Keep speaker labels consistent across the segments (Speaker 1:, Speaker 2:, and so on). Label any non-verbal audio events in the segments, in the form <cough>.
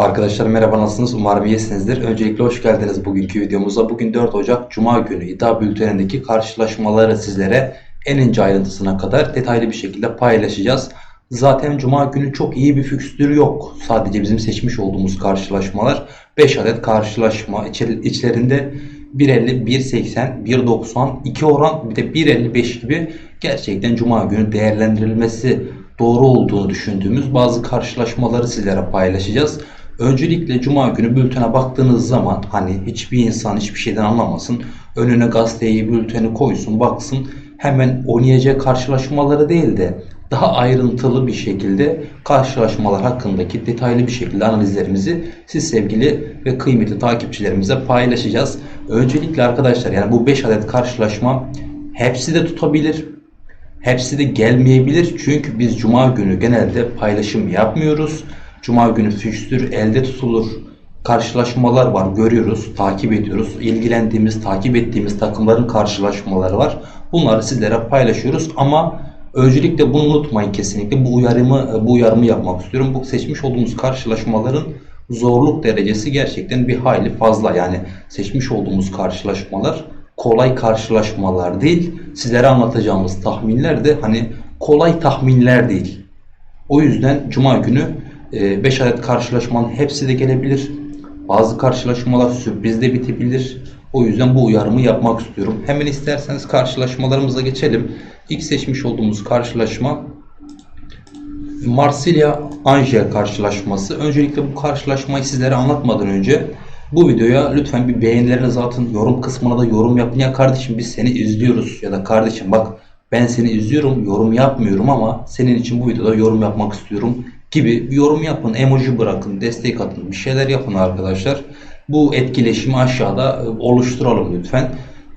Speaker 1: Arkadaşlar merhaba nasılsınız? Umarım iyisinizdir. Öncelikle hoş geldiniz bugünkü videomuza. Bugün 4 Ocak Cuma günü iddia bültenindeki karşılaşmaları sizlere en ince ayrıntısına kadar detaylı bir şekilde paylaşacağız. Zaten Cuma günü çok iyi bir fikstür yok. Sadece bizim seçmiş olduğumuz karşılaşmalar 5 adet karşılaşma içlerinde 1.50, 1.80, 1.90, 2 oran bir de 1.55 gibi gerçekten Cuma günü değerlendirilmesi doğru olduğunu düşündüğümüz bazı karşılaşmaları sizlere paylaşacağız. Öncelikle Cuma günü bültene baktığınız zaman hani hiçbir insan hiçbir şeyden anlamasın. Önüne gazeteyi, bülteni koysun, baksın. Hemen oynayacak karşılaşmaları değil de daha ayrıntılı bir şekilde karşılaşmalar hakkındaki detaylı bir şekilde analizlerimizi siz sevgili ve kıymetli takipçilerimize paylaşacağız. Öncelikle arkadaşlar yani bu 5 adet karşılaşma hepsi de tutabilir. Hepsi de gelmeyebilir çünkü biz Cuma günü genelde paylaşım yapmıyoruz. Cuma günü fikstür elde tutulur. Karşılaşmalar var görüyoruz, takip ediyoruz. İlgilendiğimiz, takip ettiğimiz takımların karşılaşmaları var. Bunları sizlere paylaşıyoruz ama öncelikle bunu unutmayın kesinlikle. Bu uyarımı bu uyarımı yapmak istiyorum. Bu seçmiş olduğumuz karşılaşmaların zorluk derecesi gerçekten bir hayli fazla. Yani seçmiş olduğumuz karşılaşmalar kolay karşılaşmalar değil. Sizlere anlatacağımız tahminler de hani kolay tahminler değil. O yüzden Cuma günü 5 adet karşılaşmanın hepsi de gelebilir. Bazı karşılaşmalar sürprizde bitebilir. O yüzden bu uyarımı yapmak istiyorum. Hemen isterseniz karşılaşmalarımıza geçelim. İlk seçmiş olduğumuz karşılaşma Marsilya Angers karşılaşması. Öncelikle bu karşılaşmayı sizlere anlatmadan önce bu videoya lütfen bir beğenilerinizi atın. Yorum kısmına da yorum yapın. Ya kardeşim biz seni izliyoruz ya da kardeşim bak ben seni izliyorum yorum yapmıyorum ama senin için bu videoda yorum yapmak istiyorum gibi bir yorum yapın. Emoji bırakın, destek atın, bir şeyler yapın arkadaşlar. Bu etkileşimi aşağıda e, oluşturalım lütfen.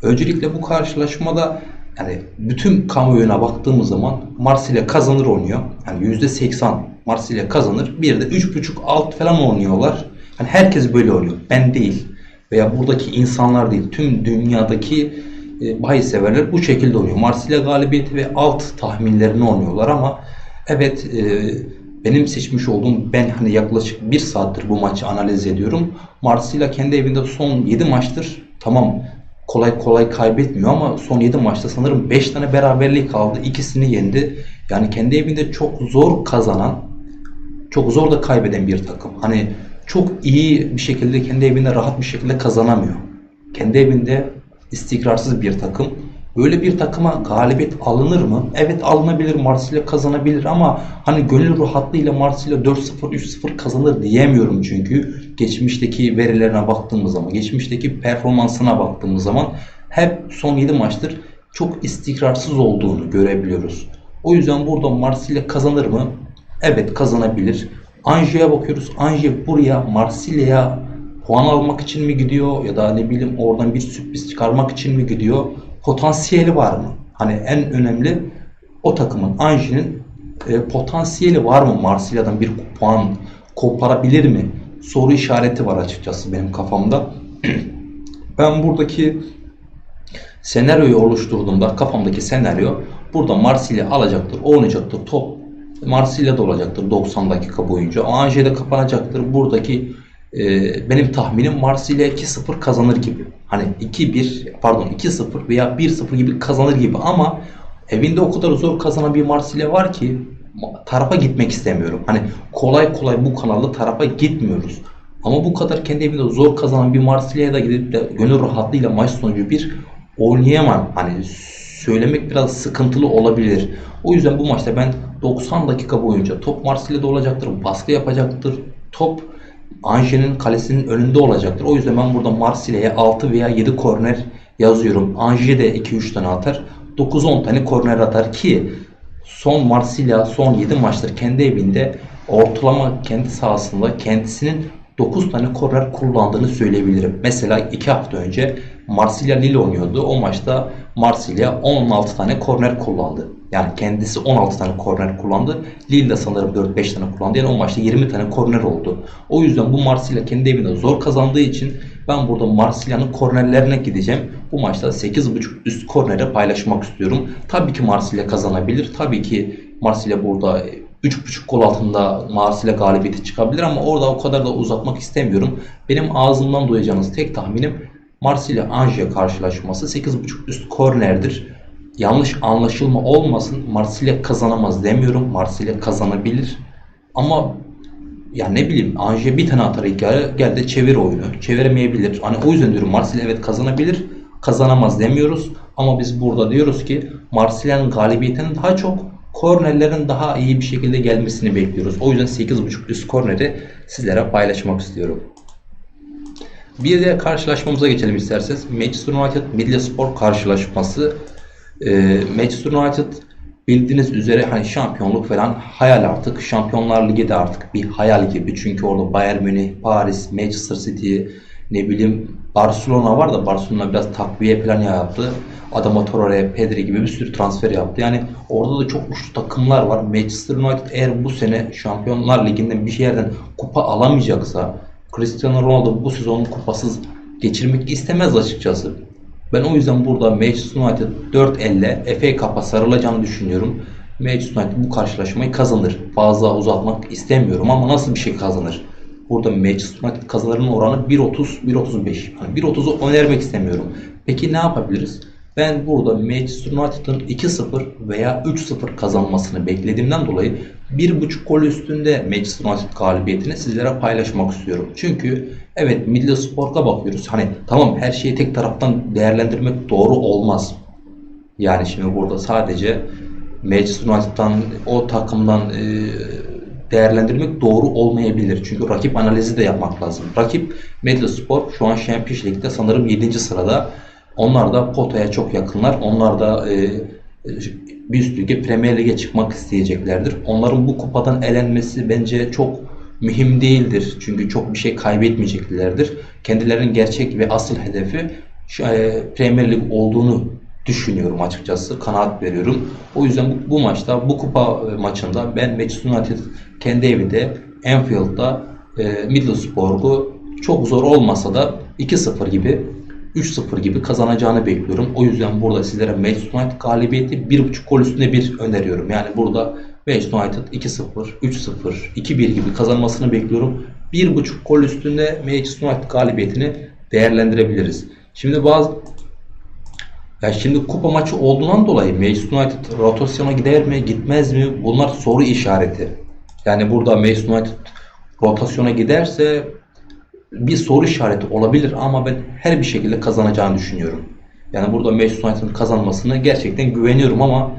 Speaker 1: Öncelikle bu karşılaşmada yani bütün kamuoyuna baktığımız zaman Marsilya kazanır oynuyor. Yani %80 Marsilya kazanır. Bir de 3.5 alt falan oynuyorlar. Hani herkes böyle oynuyor. Ben değil. Veya buradaki insanlar değil. Tüm dünyadaki e, severler bu şekilde oynuyor. Marsilya galibiyeti ve alt tahminlerini oynuyorlar ama evet e, benim seçmiş olduğum ben hani yaklaşık bir saattir bu maçı analiz ediyorum. Marsilya kendi evinde son 7 maçtır tamam kolay kolay kaybetmiyor ama son 7 maçta sanırım 5 tane beraberlik kaldı. ikisini yendi. Yani kendi evinde çok zor kazanan, çok zor da kaybeden bir takım. Hani çok iyi bir şekilde kendi evinde rahat bir şekilde kazanamıyor. Kendi evinde istikrarsız bir takım. Böyle bir takıma galibiyet alınır mı? Evet alınabilir. Marsilya kazanabilir ama hani gönül rahatlığıyla Marsilya 4-0 3-0 kazanır diyemiyorum çünkü geçmişteki verilerine baktığımız zaman, geçmişteki performansına baktığımız zaman hep son 7 maçtır çok istikrarsız olduğunu görebiliyoruz. O yüzden burada Marsilya kazanır mı? Evet kazanabilir. Ange'ye bakıyoruz. Ange buraya Marsilya'ya puan almak için mi gidiyor ya da ne bileyim oradan bir sürpriz çıkarmak için mi gidiyor? Potansiyeli var mı? Hani en önemli o takımın Ange'nin e, potansiyeli var mı Marsilya'dan bir puan koparabilir mi? Soru işareti var açıkçası benim kafamda. <clears throat> ben buradaki senaryoyu oluşturduğumda kafamdaki senaryo burada Marsilya alacaktır, oynayacaktır, top Marsilya'da olacaktır 90 dakika boyunca. Angers kapanacaktır. Buradaki e, benim tahminim Marsilya 2-0 kazanır gibi. Hani 2-1 pardon 2-0 veya 1-0 gibi kazanır gibi ama evinde o kadar zor kazanan bir Marsilya var ki tarafa gitmek istemiyorum. Hani kolay kolay bu kanalda tarafa gitmiyoruz. Ama bu kadar kendi evinde zor kazanan bir Marsilya'ya da gidip de gönül rahatlığıyla maç sonucu bir oynayamam. Hani söylemek biraz sıkıntılı olabilir. O yüzden bu maçta ben 90 dakika boyunca top Marsilya'da olacaktır, baskı yapacaktır. Top Ange'nin kalesinin önünde olacaktır. O yüzden ben burada Marsilya'ya 6 veya 7 korner yazıyorum. Ange de 2-3 tane atar. 9-10 tane korner atar ki son Marsilya son 7 maçtır kendi evinde ortalama kendi sahasında kendisinin 9 tane korner kullandığını söyleyebilirim. Mesela 2 hafta önce Marsilya Lille oynuyordu. O maçta Marsilya 16 tane korner kullandı. Yani kendisi 16 tane korner kullandı. Lille de sanırım 4-5 tane kullandı. Yani o maçta 20 tane korner oldu. O yüzden bu Marsilya kendi evinde zor kazandığı için ben burada Marsilya'nın kornerlerine gideceğim. Bu maçta 8.5 üst kornere paylaşmak istiyorum. Tabii ki Marsilya kazanabilir. Tabii ki Marsilya burada 3.5 gol altında Marsilya galibiyeti çıkabilir ama orada o kadar da uzatmak istemiyorum. Benim ağzımdan duyacağınız tek tahminim Marsilya Anje karşılaşması 8.5 üst kornerdir. Yanlış anlaşılma olmasın. Marsilya kazanamaz demiyorum. Marsilya kazanabilir. Ama ya ne bileyim Anje bir tane atar hikaye gel de çevir oyunu. Çeviremeyebilir. Hani o yüzden diyorum Marsilya evet kazanabilir. Kazanamaz demiyoruz. Ama biz burada diyoruz ki Marsilya'nın galibiyetinin daha çok kornerlerin daha iyi bir şekilde gelmesini bekliyoruz. O yüzden 8.5 üst korneri sizlere paylaşmak istiyorum. Bir de karşılaşmamıza geçelim isterseniz. Manchester United Middlesbrough karşılaşması. Ee, Manchester United bildiğiniz üzere hani şampiyonluk falan hayal artık. Şampiyonlar Ligi de artık bir hayal gibi. Çünkü orada Bayern Münih, Paris, Manchester City, ne bileyim Barcelona var da Barcelona biraz takviye falan yaptı. Adama Traore, Pedri gibi bir sürü transfer yaptı. Yani orada da çok güçlü takımlar var. Manchester United eğer bu sene Şampiyonlar Ligi'nden bir yerden kupa alamayacaksa Cristiano Ronaldo bu sezonu kupasız geçirmek istemez açıkçası. Ben o yüzden burada Manchester United 4 elle FA Cup'a sarılacağını düşünüyorum. Manchester United bu karşılaşmayı kazanır. Fazla uzatmak istemiyorum ama nasıl bir şey kazanır? Burada Manchester United kazanırın oranı 1.30 1.35. Hani 1.30'u önermek istemiyorum. Peki ne yapabiliriz? Ben burada Manchester United'ın 2-0 veya 3-0 kazanmasını beklediğimden dolayı 1.5 gol üstünde Manchester United galibiyetini sizlere paylaşmak istiyorum. Çünkü evet Middlesbrough'a bakıyoruz. Hani tamam her şeyi tek taraftan değerlendirmek doğru olmaz. Yani şimdi burada sadece Manchester United'dan o takımdan e, değerlendirmek doğru olmayabilir. Çünkü rakip analizi de yapmak lazım. Rakip Middlesbrough şu an Champions League'de sanırım 7. sırada. Onlar da potaya çok yakınlar. Onlar da e, bir üst lige Premier Lig'e çıkmak isteyeceklerdir. Onların bu kupadan elenmesi bence çok mühim değildir. Çünkü çok bir şey kaybetmeyeceklerdir. Kendilerinin gerçek ve asıl hedefi e, Premier Lig olduğunu düşünüyorum açıkçası. Kanaat veriyorum. O yüzden bu, bu maçta, bu kupa e, maçında ben Manchester United kendi evinde Anfield'da e, Middlesbrough'u çok zor olmasa da 2-0 gibi 3-0 gibi kazanacağını bekliyorum. O yüzden burada sizlere Manchester United galibiyeti 1.5 gol üstüne bir öneriyorum. Yani burada Manchester United 2-0, 3-0, 2-1 gibi kazanmasını bekliyorum. 1.5 gol üstünde Manchester United galibiyetini değerlendirebiliriz. Şimdi bazı ya şimdi kupa maçı olduğundan dolayı Manchester United rotasyona gider mi gitmez mi bunlar soru işareti. Yani burada Manchester United rotasyona giderse bir soru işareti olabilir ama ben her bir şekilde kazanacağını düşünüyorum. Yani burada Manchester United'ın kazanmasını gerçekten güveniyorum ama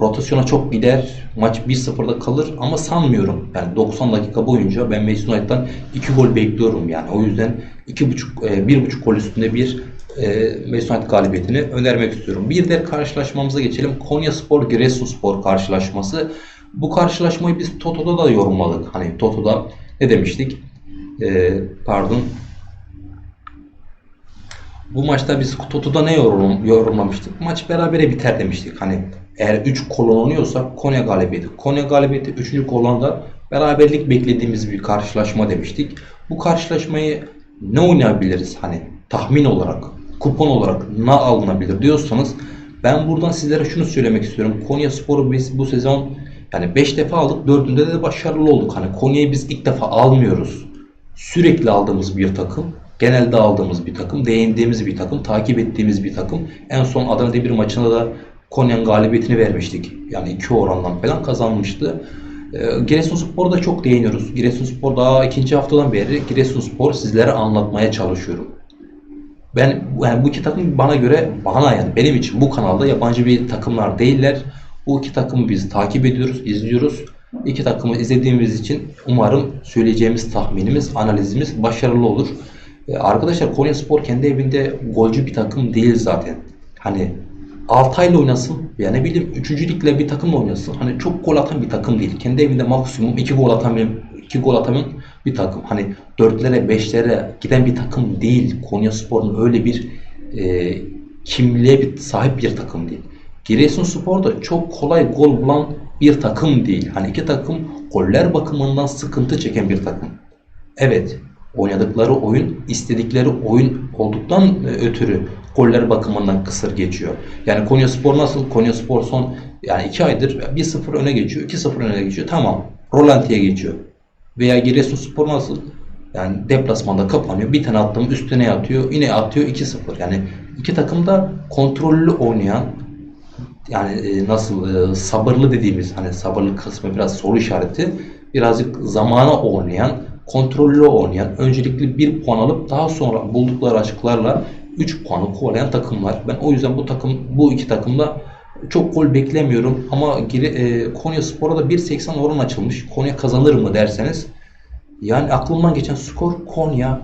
Speaker 1: rotasyona çok gider. Maç 1-0'da kalır ama sanmıyorum. Yani 90 dakika boyunca ben Manchester United'dan 2 gol bekliyorum yani. O yüzden 2.5 1.5 gol üstünde bir e, Manchester United galibiyetini önermek istiyorum. Bir de karşılaşmamıza geçelim. Konya Spor Giresunspor karşılaşması. Bu karşılaşmayı biz Toto'da da yorumladık. Hani Toto'da ne demiştik? Ee, pardon. Bu maçta biz Toto'da ne yorum, yorumlamıştık? Maç berabere biter demiştik. Hani eğer 3 kolon oynuyorsa Konya galibiyeti. Konya galibiyeti 3. kolonda beraberlik beklediğimiz bir karşılaşma demiştik. Bu karşılaşmayı ne oynayabiliriz? Hani tahmin olarak, kupon olarak ne alınabilir diyorsanız ben buradan sizlere şunu söylemek istiyorum. Konya Spor'u biz bu sezon yani 5 defa aldık. 4'ünde de başarılı olduk. Hani Konya'yı biz ilk defa almıyoruz sürekli aldığımız bir takım, genelde aldığımız bir takım, değindiğimiz bir takım, takip ettiğimiz bir takım. En son Adana Demir maçında da Konya'nın galibiyetini vermiştik. Yani iki orandan falan kazanmıştı. E, Giresunspor'a da çok değiniyoruz. Giresunspor daha ikinci haftadan beri Giresunspor sizlere anlatmaya çalışıyorum. Ben yani bu iki takım bana göre bana yani benim için bu kanalda yabancı bir takımlar değiller. Bu iki takımı biz takip ediyoruz, izliyoruz. İki takımı izlediğimiz için umarım söyleyeceğimiz tahminimiz, analizimiz başarılı olur. Ee, arkadaşlar Konya Spor kendi evinde golcü bir takım değil zaten. Hani Altay'la oynasın ya ne bileyim 3. ligle bir takımla oynasın. Hani çok gol atan bir takım değil. Kendi evinde maksimum 2 gol atan 2 gol atan bir takım. Hani 4'lere 5'lere giden bir takım değil. Konya Spor'un öyle bir e, kimliğe bir, sahip bir takım değil. Giresunspor da çok kolay gol bulan bir takım değil. Hani iki takım goller bakımından sıkıntı çeken bir takım. Evet, oynadıkları oyun istedikleri oyun olduktan e, ötürü Goller bakımından kısır geçiyor. Yani Konya Spor nasıl? Konya Spor son yani 2 aydır 1-0 öne geçiyor, 2-0 öne geçiyor. Tamam. Rolantiye geçiyor. Veya Giresunspor nasıl? Yani deplasmanda kapanıyor. Bir tane attım üstüne yatıyor. Yine atıyor 2-0. Yani iki takım da kontrollü oynayan yani e, nasıl e, sabırlı dediğimiz hani sabırlı kısmı biraz soru işareti birazcık zamana oynayan kontrollü oynayan öncelikli bir puan alıp daha sonra buldukları açıklarla 3 puanı kovalayan takımlar. Ben o yüzden bu takım bu iki takımda çok gol beklemiyorum ama Gire, e, Konya Spor'a da 1.80 oran açılmış. Konya kazanır mı derseniz yani aklımdan geçen skor Konya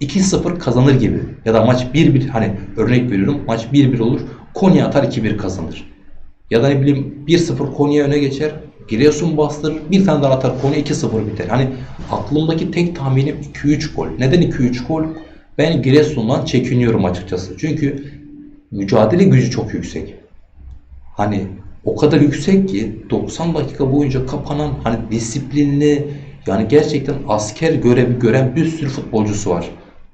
Speaker 1: 2-0 kazanır gibi. Ya da maç 1-1 hani örnek veriyorum maç 1-1 olur. Konya atar 2-1 kazanır. Ya da ne bileyim 1-0 Konya öne geçer. Giresun bastırır. Bir tane daha atar Konya 2-0 biter. Hani aklımdaki tek tahminim 2-3 gol. Neden 2-3 gol? Ben Giresun'dan çekiniyorum açıkçası. Çünkü mücadele gücü çok yüksek. Hani o kadar yüksek ki 90 dakika boyunca kapanan hani disiplinli yani gerçekten asker görevi gören bir sürü futbolcusu var.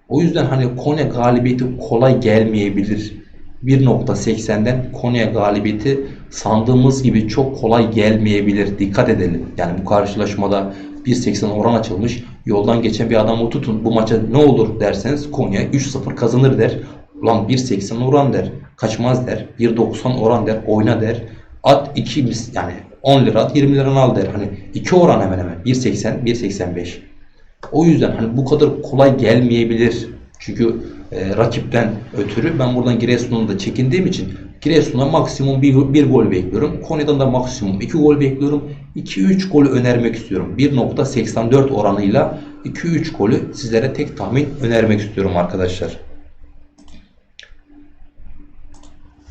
Speaker 1: O yüzden hani Konya galibiyeti kolay gelmeyebilir. 1.80'den Konya galibiyeti sandığımız gibi çok kolay gelmeyebilir. Dikkat edelim. Yani bu karşılaşmada 1.80 oran açılmış. Yoldan geçen bir adamı tutun bu maça ne olur derseniz Konya 3-0 kazanır der. Ulan 1.80 oran der. Kaçmaz der. 1.90 oran der. Oyna der. At 2 mis yani 10 lira at 20 liranı al der. Hani 2 oran hemen hemen. 1.80 1.85. O yüzden hani bu kadar kolay gelmeyebilir. Çünkü e, rakipten ötürü ben buradan Giresun'un da çekindiğim için Giresun'a maksimum bir, bir gol bekliyorum. Konya'dan da maksimum 2 gol bekliyorum. 2-3 golü önermek istiyorum. 1.84 oranıyla 2-3 golü sizlere tek tahmin önermek istiyorum arkadaşlar.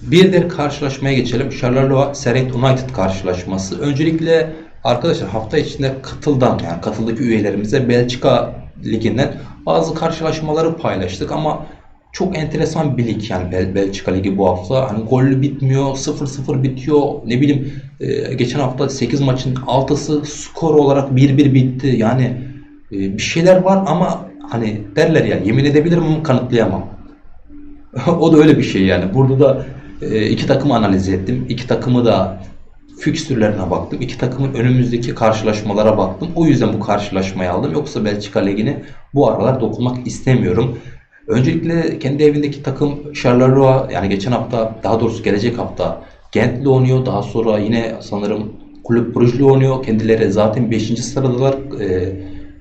Speaker 1: Bir de karşılaşmaya geçelim. Charleroi Serent United karşılaşması. Öncelikle arkadaşlar hafta içinde katıldan yani katıldaki üyelerimize Belçika liginden bazı karşılaşmaları paylaştık ama çok enteresan bir lig yani Bel Belçika Ligi bu hafta. Hani gollü bitmiyor, 0-0 bitiyor. Ne bileyim e, geçen hafta 8 maçın 6'sı skor olarak 1-1 bitti. Yani e, bir şeyler var ama hani derler ya yemin edebilirim ama kanıtlayamam. <laughs> o da öyle bir şey yani. Burada da e, iki takımı analiz ettim. İki takımı da fikstürlerine baktım. İki takımın önümüzdeki karşılaşmalara baktım. O yüzden bu karşılaşmayı aldım. Yoksa Belçika Ligi'ne bu aralar dokunmak istemiyorum. Öncelikle kendi evindeki takım Charleroi yani geçen hafta daha doğrusu gelecek hafta Gent'le oynuyor. Daha sonra yine sanırım Kulüp Brugge'le oynuyor. Kendileri zaten 5. sıradalar. Ee,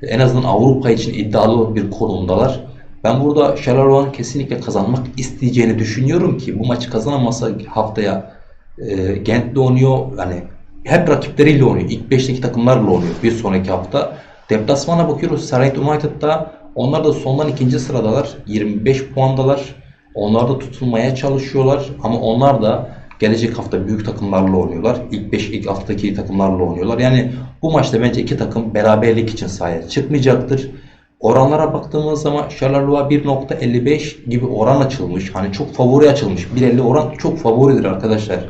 Speaker 1: en azından Avrupa için iddialı bir konumdalar. Ben burada Charleroi kesinlikle kazanmak isteyeceğini düşünüyorum ki bu maçı kazanamasa haftaya e, Gent'le oynuyor. Yani hep rakipleriyle oynuyor. İlk 5'teki takımlarla oynuyor bir sonraki hafta. Deplasmana bakıyoruz. Sarayt United'da onlar da sondan ikinci sıradalar. 25 puandalar. Onlar da tutulmaya çalışıyorlar. Ama onlar da gelecek hafta büyük takımlarla oynuyorlar. İlk 5 ilk haftaki takımlarla oynuyorlar. Yani bu maçta bence iki takım beraberlik için sahaya çıkmayacaktır. Oranlara baktığımız zaman Charleroi 1.55 gibi oran açılmış. Hani çok favori açılmış. 1.50 oran çok favoridir arkadaşlar.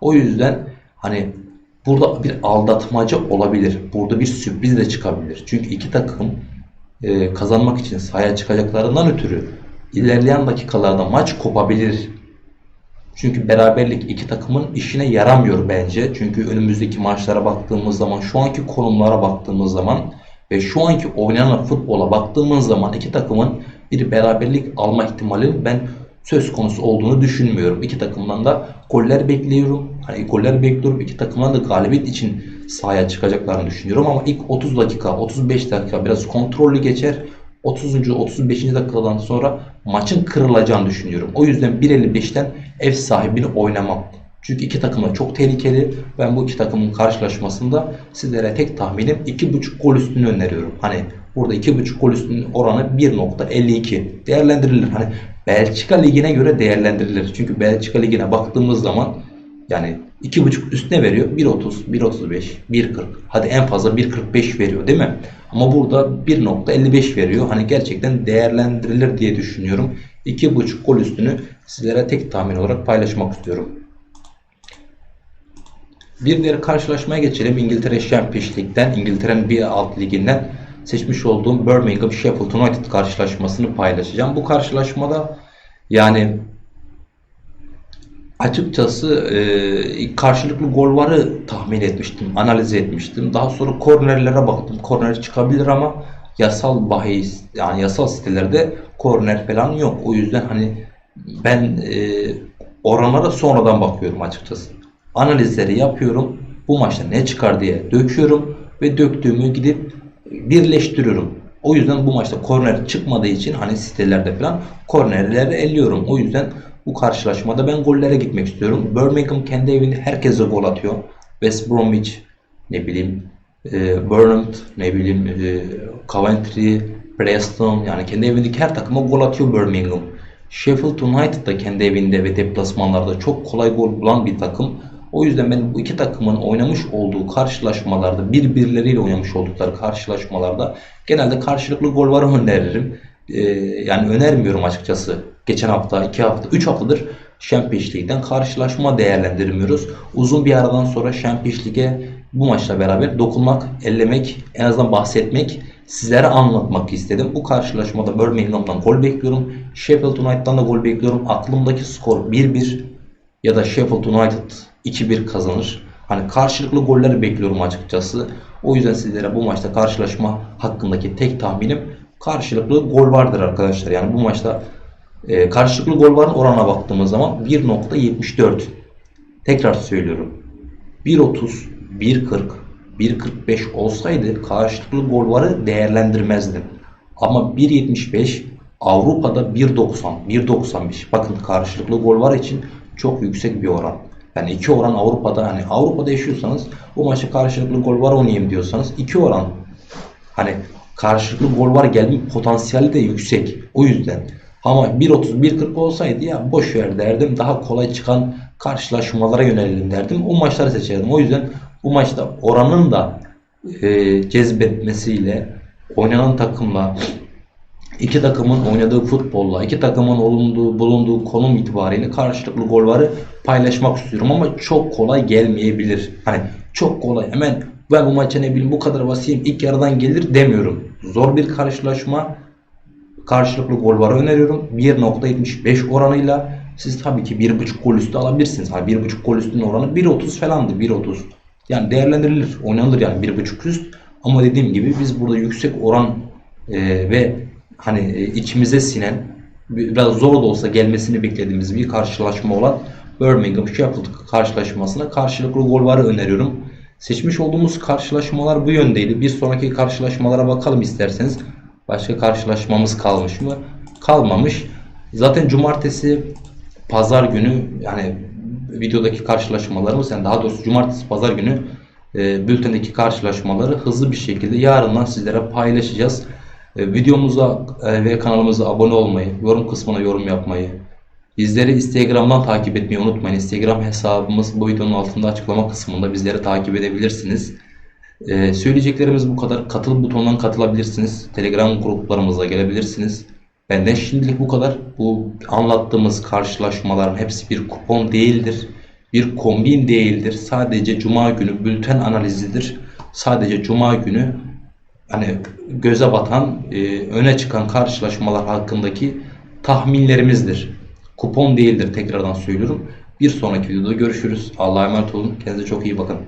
Speaker 1: O yüzden hani burada bir aldatmaca olabilir. Burada bir sürpriz de çıkabilir. Çünkü iki takım e, kazanmak için sahaya çıkacaklarından ötürü ilerleyen dakikalarda maç kopabilir. Çünkü beraberlik iki takımın işine yaramıyor bence. Çünkü önümüzdeki maçlara baktığımız zaman, şu anki konumlara baktığımız zaman ve şu anki oynanan futbola baktığımız zaman iki takımın bir beraberlik alma ihtimali ben söz konusu olduğunu düşünmüyorum. İki takımdan da goller bekliyorum. Hani goller bekliyorum. İki takımdan da galibiyet için sahaya çıkacaklarını düşünüyorum ama ilk 30 dakika, 35 dakika biraz kontrollü geçer. 30. 35. dakikadan sonra maçın kırılacağını düşünüyorum. O yüzden 1.55'ten ev sahibini oynamam. Çünkü iki takım da çok tehlikeli. Ben bu iki takımın karşılaşmasında sizlere tek tahminim 2.5 gol üstünü öneriyorum. Hani burada 2.5 gol üstünün oranı 1.52 değerlendirilir. Hani Belçika ligine göre değerlendirilir. Çünkü Belçika ligine baktığımız zaman yani 2.5 üstüne veriyor. 1.30, 1.35, 1.40. Hadi en fazla 1.45 veriyor değil mi? Ama burada 1.55 veriyor. Hani gerçekten değerlendirilir diye düşünüyorum. 2.5 gol üstünü sizlere tek tahmin olarak paylaşmak istiyorum. Bir diğer karşılaşmaya geçelim. İngiltere Championship Lig'den, İngiltere'nin bir alt liginden seçmiş olduğum Birmingham Sheffield United karşılaşmasını paylaşacağım. Bu karşılaşmada Yani açıkçası e, karşılıklı gol varı tahmin etmiştim, analiz etmiştim. Daha sonra kornerlere baktım. Korner çıkabilir ama yasal bahis yani yasal sitelerde korner falan yok. O yüzden hani ben e, oranlara sonradan bakıyorum açıkçası. Analizleri yapıyorum. Bu maçta ne çıkar diye döküyorum ve döktüğümü gidip birleştiriyorum. O yüzden bu maçta korner çıkmadığı için hani sitelerde falan kornerleri elliyorum. O yüzden bu karşılaşmada ben gollere gitmek istiyorum. Birmingham kendi evinde herkese gol atıyor. West Bromwich ne bileyim e, Burnham ne bileyim e, Coventry, Preston yani kendi evindeki her takıma gol atıyor Birmingham. Sheffield United da kendi evinde ve deplasmanlarda çok kolay gol bulan bir takım. O yüzden ben bu iki takımın oynamış olduğu karşılaşmalarda birbirleriyle oynamış oldukları karşılaşmalarda genelde karşılıklı gol var öneririm. Ee, yani önermiyorum açıkçası. Geçen hafta, iki hafta, üç haftadır Champions League'den karşılaşma değerlendirmiyoruz. Uzun bir aradan sonra Champions League'e bu maçla beraber dokunmak, ellemek, en azından bahsetmek, sizlere anlatmak istedim. Bu karşılaşmada Birmingham'dan gol bekliyorum. Sheffield United'dan da gol bekliyorum. Aklımdaki skor 1-1 ya da Sheffield United 2-1 kazanır. Hani karşılıklı golleri bekliyorum açıkçası. O yüzden sizlere bu maçta karşılaşma hakkındaki tek tahminim karşılıklı gol vardır arkadaşlar. Yani bu maçta e, karşılıklı gol varın oranına baktığımız zaman 1.74. Tekrar söylüyorum. 1.30, 1.40, 1.45 olsaydı karşılıklı gol varı değerlendirmezdim. Ama 1.75 Avrupa'da 1.90, 1.95. Bakın karşılıklı gol var için çok yüksek bir oran. Yani iki oran Avrupa'da hani Avrupa'da yaşıyorsanız bu maçı karşılıklı gol var oynayayım diyorsanız iki oran hani karşılıklı gol var gelme potansiyeli de yüksek. O yüzden ama 1.30 1.40 olsaydı ya boş ver derdim. Daha kolay çıkan karşılaşmalara yönelelim derdim. O maçları seçerdim. O yüzden bu maçta oranın da e, cezbetmesiyle oynanan takımla iki takımın oynadığı futbolla, iki takımın bulunduğu, bulunduğu konum itibariyle karşılıklı golları paylaşmak istiyorum ama çok kolay gelmeyebilir. Hani çok kolay hemen ben bu maça ne bileyim bu kadar basayım ilk yarıdan gelir demiyorum. Zor bir karşılaşma. Karşılıklı gol var öneriyorum. 1.75 oranıyla siz tabii ki 1.5 gol üstü alabilirsiniz. Hani 1.5 gol üstünün oranı 1.30 falandı. 1.30. Yani değerlendirilir. Oynanır yani 1.5 üst. Ama dediğim gibi biz burada yüksek oran e, ve hani e, içimize sinen biraz zor da olsa gelmesini beklediğimiz bir karşılaşma olan Birmingham Sheffield karşılaşmasına karşılıklı gol var öneriyorum. Seçmiş olduğumuz karşılaşmalar bu yöndeydi. Bir sonraki karşılaşmalara bakalım isterseniz. Başka karşılaşmamız kalmış mı? Kalmamış. Zaten cumartesi pazar günü yani videodaki karşılaşmalarımız yani daha doğrusu cumartesi pazar günü e, bültendeki karşılaşmaları hızlı bir şekilde yarından sizlere paylaşacağız. E, videomuza e, ve kanalımıza abone olmayı, yorum kısmına yorum yapmayı, bizleri Instagram'dan takip etmeyi unutmayın. Instagram hesabımız bu videonun altında açıklama kısmında bizleri takip edebilirsiniz. E, söyleyeceklerimiz bu kadar. Katıl butonundan katılabilirsiniz. Telegram gruplarımıza gelebilirsiniz. Benden şimdilik bu kadar. Bu anlattığımız karşılaşmaların hepsi bir kupon değildir. Bir kombin değildir. Sadece cuma günü bülten analizidir. Sadece cuma günü hani göze batan, e, öne çıkan karşılaşmalar hakkındaki tahminlerimizdir. Kupon değildir tekrardan söylüyorum. Bir sonraki videoda görüşürüz. Allah'a emanet olun. Kendinize çok iyi bakın.